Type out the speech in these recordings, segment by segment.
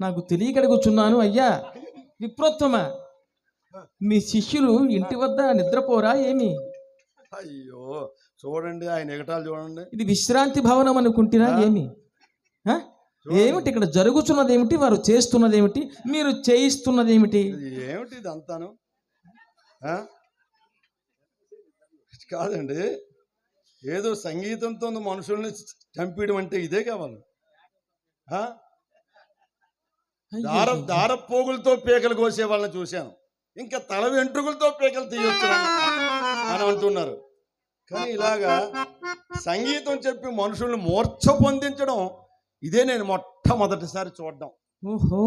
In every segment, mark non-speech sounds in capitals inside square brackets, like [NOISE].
నాకు తెలియక కూర్చున్నాను అయ్యా విప్రోత్తమ. మీ శిష్యులు ఇంటి వద్ద నిద్రపోరా ఏమి? అయ్యో చూడండి ఆయన ఎగటాలు చూడండి. ఇది విశ్రాంతి భవనం అనుకుంటున్నా? ఏమి? ఏమిటి ఇక్కడ జరుగుతున్నది ఏమిటి వారు చేస్తున్నది ఏమిటి మీరు చేయిస్తున్నది ఏమిటి ఏమిటి అంతాను? కాదండి ఏదో సంగీతంతో మనుషుల్ని చంపేయడం అంటే ఇదే కావాలి. ఆ? దార దారపోగులతో పీకలు కోసే వాళ్ళని చూశాను. ఇంకా తల వెంట్రుకలతో పీకలు తీయొచ్చు అని అంటున్నారు. కానీ ఇలాగా సంగీతం చెప్పి మనుషుల్ని మూర్ఛ పొందించడం ఇదే నేను మొట్టమొదటిసారి చూడడం. ఓహో.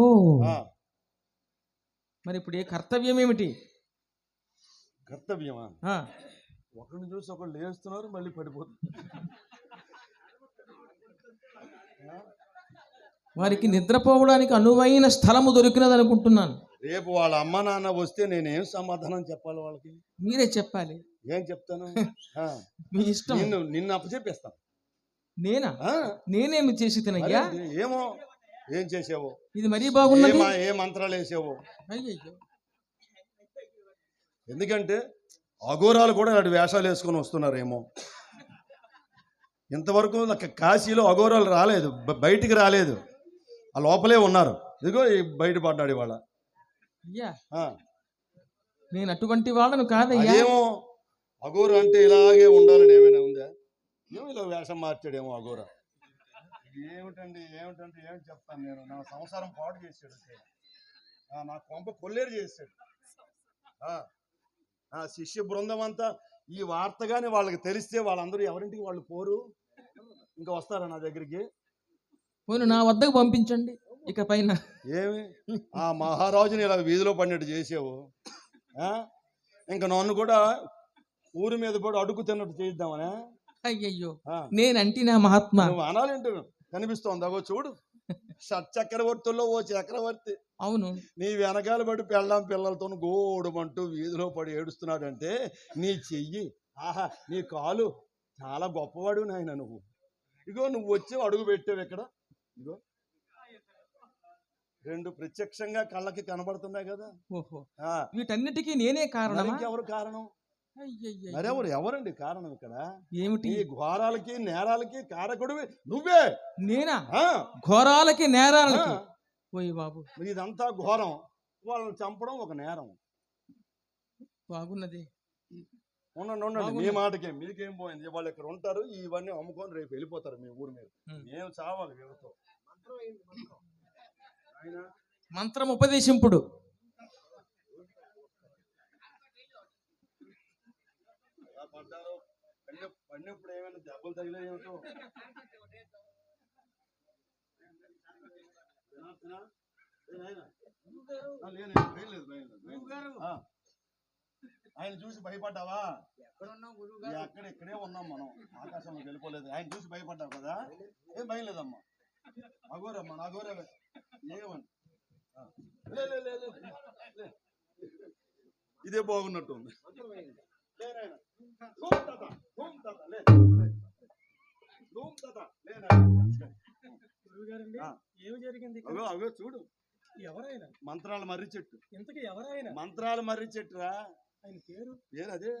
మరి ఇప్పుడు ఏ కర్తవ్యం ఏమిటి? కర్తవ్యమా? ఒకరిని చూసి ఒకరు లేస్తున్నారు మళ్ళీ పడిపోతున్నారు. వారికి నిద్రపోవడానికి అనువైన స్థలము దొరికినది అనుకుంటున్నాను. రేపు వాళ్ళ అమ్మ నాన్న వస్తే నేనేం సమాధానం చెప్పాలి వాళ్ళకి? మీరే చెప్పాలి. ఏం చెప్తాను? [LAUGHS] మీ ఇష్టం. నిన్ను నిన్ను అప్పచెప్పేస్తాను నేనా? నేనేమి చేసి తినయ్యా? ఏమో? ఏం చేసావో? ఇది మరీ బాగున్నది. మా- ఏ మంత్రాలు వేసావో. ఎందుకంటే అఘోరాలు కూడా ఇలాంటి వేషాలు వేసుకొని వస్తున్నారేమో. ఇంతవరకు నాకు కాశీలో అఘోరాలు రాలేదు. బయటికి రాలేదు. ఆ లోపలే ఉన్నారు. ఇదిగో ఈ బయట పడ్డాడు ఇవాళ. అయ్యా. నేను అటువంటి వాళ్ళను కాదయ్యా. అదేమో అఘోర అంటే ఇలాగే ఉండాలని ఏమైనా ఉందా? ఏమో ఇలా వేషం మార్చాడేమో అఘోర. ఏమిటండి ఏమిటంటే ఏమిటి చెప్తాను నేను? నా సంసారం పాడు చేశాడు ఆ, నా కొంప కొల్లేరు చేశాడు. ఆ, నా శిష్య బృందం అంతా ఈ వార్తగానే వాళ్ళకి తెలిస్తే వాళ్ళందరూ ఎవరింటికి వాళ్ళు పోరు? ఇంకా వస్తారా నా దగ్గరికి? పోను నా వద్దకు పంపించండి. ఇక పైన ఏమి? ఆ మహారాజుని ఇలా వీధిలో పడినట్టు చేసావు. ఆ? ఇంకా నన్ను కూడా ఊరి మీద కూడా అడుగు తిన్నట్టు చేయిద్దామనే? అయ్యయ్యో. నేనంటి నా మహాత్మా? నువ్వు అనాలేంటి కనిపిస్తోంది. అగో చూడు. షట్ చక్రవర్తుల్లో ఓ చక్రవర్తి. అవును. నీ వెనకాల పడి పెళ్ళాం పిల్లలతో గోడుమంటూ వీధిలో పడి ఏడుస్తున్నాడంటే నీ చెయ్యి ఆహా నీ కాలు చాలా గొప్పవాడు నాయన నువ్వు. ఇగో నువ్వు వచ్చి అడుగు పెట్టావు ఇక్కడ. ఇగో రెండు ప్రత్యక్షంగా కళ్ళకి కనబడుతున్నాయి కదా. ఓహో. వీటన్నిటికీ నేనే మరి కారణమా ఇంకెవరు కారణం. మరెవరు ఎవరండి కారణం ఇక్కడ? ఏమిటి? ఈ ఘోరాలకి నేరాలకి కారకుడివి నువ్వే. నేనా? ఘోరాలకి. నేరాలకి. ఓయ్ బాబు. ఇదంతా ఘోరం. వాళ్ళని చంపడం ఒక నేరం. బాగున్నది. ఉండండి ఉండండి. మీ. మాటకే మీకేం పోయింది? వాళ్ళు ఇక్కడ ఉంటారు ఇవన్నీ అమ్ముకొని రేపు వెళ్ళిపోతారు మీ ఊరి మీద. ఉం. మేము చావాలి వీళ్ళతో. మంత్రం ఉపదేశింపుడు. ఎలా పడ్డారో? పడిన పడినప్పుడు ఏమైనా దెబ్బలు భయం లేదు. ఆయన చూసి భయపడ్డావా? అక్కడ ఇక్కడే ఉన్నాం మనం. ఆకాశంలోకి వెళ్ళిపోలేదు. ఆయన చూసి భయపడ్డావు కదా? ఏం భయం లేదమ్మా. అగోరమ్మా నాగోరవే ఏమని. ఇదే బాగున్నట్టు ఉంది. లే నాయనా. ధూమ్ తాత, ధూమ్ తాత, లే, లే. ధూమ్ తాత, లే నాయనా. గురువుగారండి ఆ. ఏమి జరిగింది ఇక్కడ? అగో అగో చూడు. ఎవరైనా? మంత్రాల మర్రి చెట్టు. ఇంతకీ ఎవరైనా? మంత్రాల మర్రి చెట్టురా? ఆయన పేరు? పేరు అదే.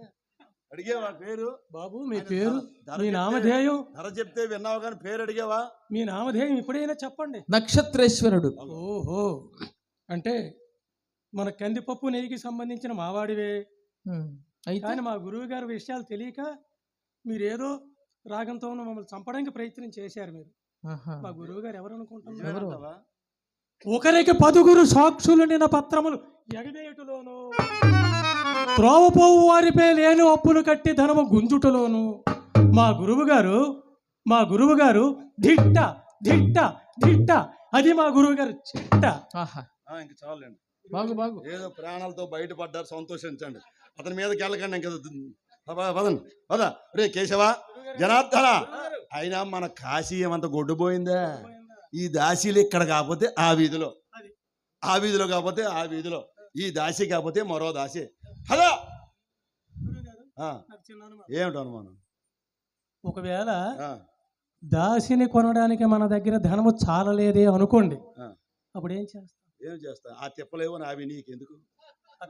అడిగేవా పేరు? బాబు మీ పేరు? మీ నామధేయం? ధర చెప్తే విన్నావు కానీ పేరు అడిగావా? మీ నామధేయం ఇప్పుడైనా చెప్పండి. నక్షత్రేశ్వరుడు. ఓహో. అంటే మన కందిపప్పు నెయ్యికి సంబంధించిన మావాడివే. అయితే? కానీ మా గురువు గారి విషయాలు తెలియక మీరేదో రాగంతో మమ్మల్ని చంపడానికి ప్రయత్నం చేశారు మీరు. మా గురువు గారు ఎవరు అనుకుంటున్నారు? ఒకరికి పదుగురు సాక్షులు నిన్న పత్రములు ఎగవేయుటలోను త్రోవపోవు వారిపై లేని అప్పులు కట్టి ధనము గుంజుటలోను. మా గురువు గారు మా గురువు గారు ధిట్ట ధిట్ట ధిట్ట. అది మా గురువు గారు చిట్ట. ఆహా. ఆ, ఇంక చాలండి బాగు బాగు. ఏదో ప్రాణాలతో బయటపడ్డారు సంతోషించండి. అతని మీదకి వెళ్ళకండి ఇంకా. పద- పదండి. పద. రే కేశవ జనార్దన. అయినా మన కాశీ ఏమంత గొడ్డుపోయిందా? ఈ దాసీలు ఇక్కడ కాకపోతే ఆ వీధిలో. ఆ వీధిలో కాకపోతే ఆ వీధిలో. ఈ దాసి కాకపోతే మరో దాసి. హలో! ఏమిటి అనుమానం? ఒకవేళ దాసిని కొనడానికి మన దగ్గర ధనము చాలలేదే అనుకోండి. అప్పుడు ఏం చేస్తా? ఏం చేస్తా? ఆ తిప్పలేవో నావి నీకెందుకు? ఆ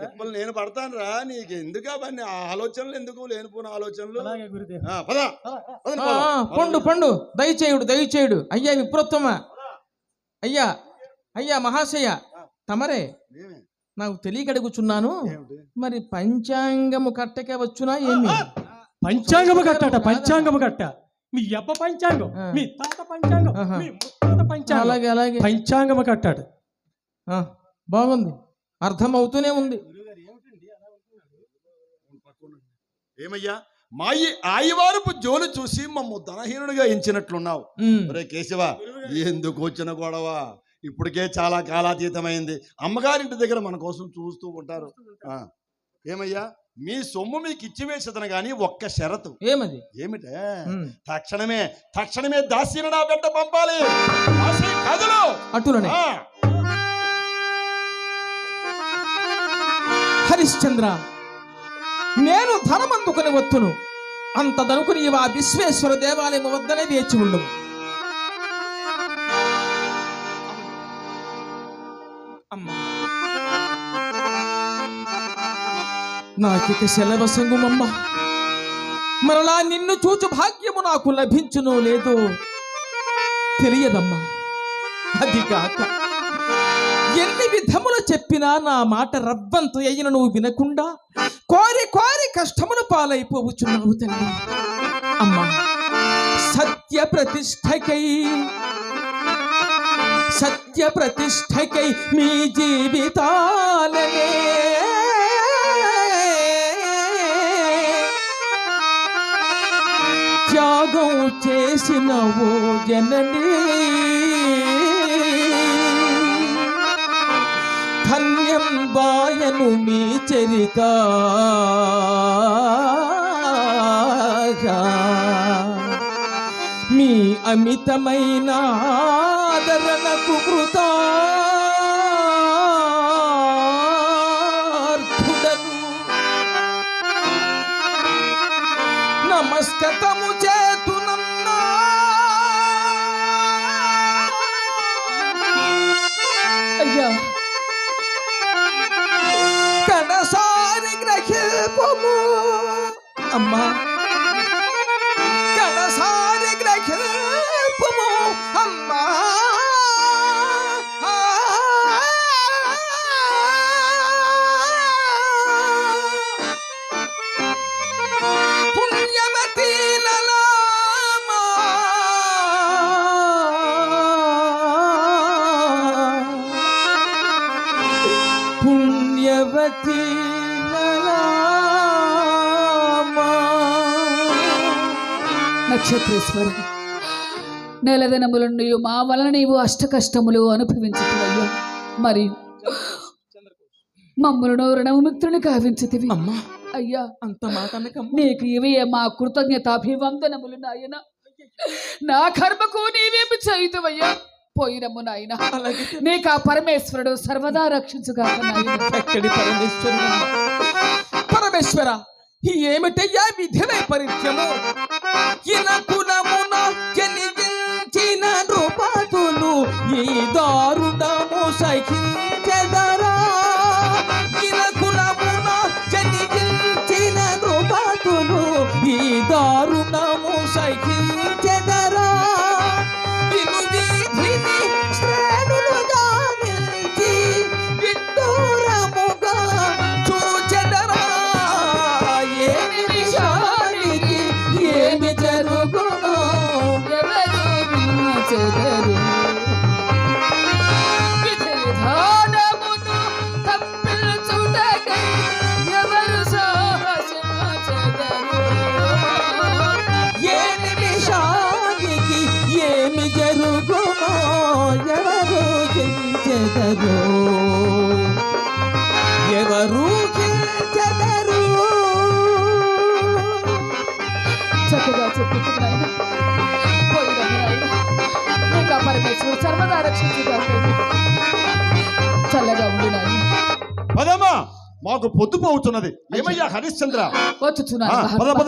తిప్పలు నేను పడతాను రా నీకు ఎందుకు అవన్నీ? ఆ ఆలోచనలు ఎందుకు? లేనిపోయిన ఆలోచనలు. పండు పండు. దయచేయుడు దయచేయుడు. అయ్యా విప్రోత్తమ అయ్యా అయ్యా మహాశయ. తమరే? నాకు తెలియక అడుగుచున్నాను ఏమిటి? మరి పంచాంగము కట్టకే వచ్చునా ఏమి? పంచాంగము కట్టట పంచాంగము కట్ట. మీ అబ్బ పంచాంగం. మీ తాత పంచాంగం. మీ ముత్తాత పంచాంగం. అలాగే అలాగే. పంచాంగము కట్టాడు ఆ, బాగుంది. అర్థమవుతూనే ఉంది. ఏమయ్యా మాయి ఆయివారపు జోలు చూసి మమ్ము ధనహీనుడిగా ఎంచినట్లున్నావు. ఒరే కేశవ ఎందుకు వచ్చిన గొడవ? ఇప్పటికే చాలా కాలాతీతమైంది. అమ్మగారింటి దగ్గర మన కోసం చూస్తూ ఉంటారు. ఆ, ఏమయ్యా? మీ సొమ్ము మీకు ఇచ్చి వేసేదను కానీ ఒక్క షరతు. ఏమది? ఏమిటే? తక్షణమే తక్షణమే దాసీని నా బిడ్డ పంపాలి. అటులనే. హరిశ్చంద్ర నేను ధనమందుకుని వత్తును అంత దనుకుని ఆ విశ్వేశ్వర దేవాలయం వద్దనే వేచి ఉండము. నాకిక సెలవసంగుమమ్మ మరలా నిన్ను చూచు భాగ్యము నాకు లభించునో లేదో. తెలియదమ్మా. అది కాక ఎన్ని విధములు చెప్పినా నా మాట రబ్బంత అయిన నువ్వు వినకుండా కోరి కోరి కష్టమును పాలైపోవచ్చున్నావు తల్లి. అమ్మా సత్య ప్రతిష్టకై సత్య ప్రతిష్టకై మీ జీవితాలనే త్యాగం చేసిన ఓ ధన్యం బాయను మీ చరిత. మీ అమితమైన ఆదరణకు కృతా. అమ్మా కడసారి గ్రహింపము అమ్మా నక్షత్రేశ్వర నెలదినములు నీవు మా వలన నీవు అష్ట కష్టములు అనుభవించుతువయ్యా. మరి మమ్మలను రుణముక్తుని కావించుతివి అమ్మా అయ్యా అంత మాట. నీకు ఇవే మా కృతజ్ఞతాభివందనములు నాయన. నా కర్మకు నీవేమి చేయుతువయ్యా? పోయినము నాయన. నీకు ఆ పరమేశ్వరుడు సర్వదా రక్షించుగా పరమేశ్వర ఏమిటయ్యా విధి వైపరీత్యము aqui na cura. చెప్పుతుంది నాయన పోయినము నాయన నీకు పరమేశ్వరుడు సర్వదా రక్షించుగా చల్లగా ఉండు నాయన పదమ్మా మాకు పొద్దుపోతున్నది. ఏమయ్యా హరిశ్చంద్ర? వచ్చుచున్నాను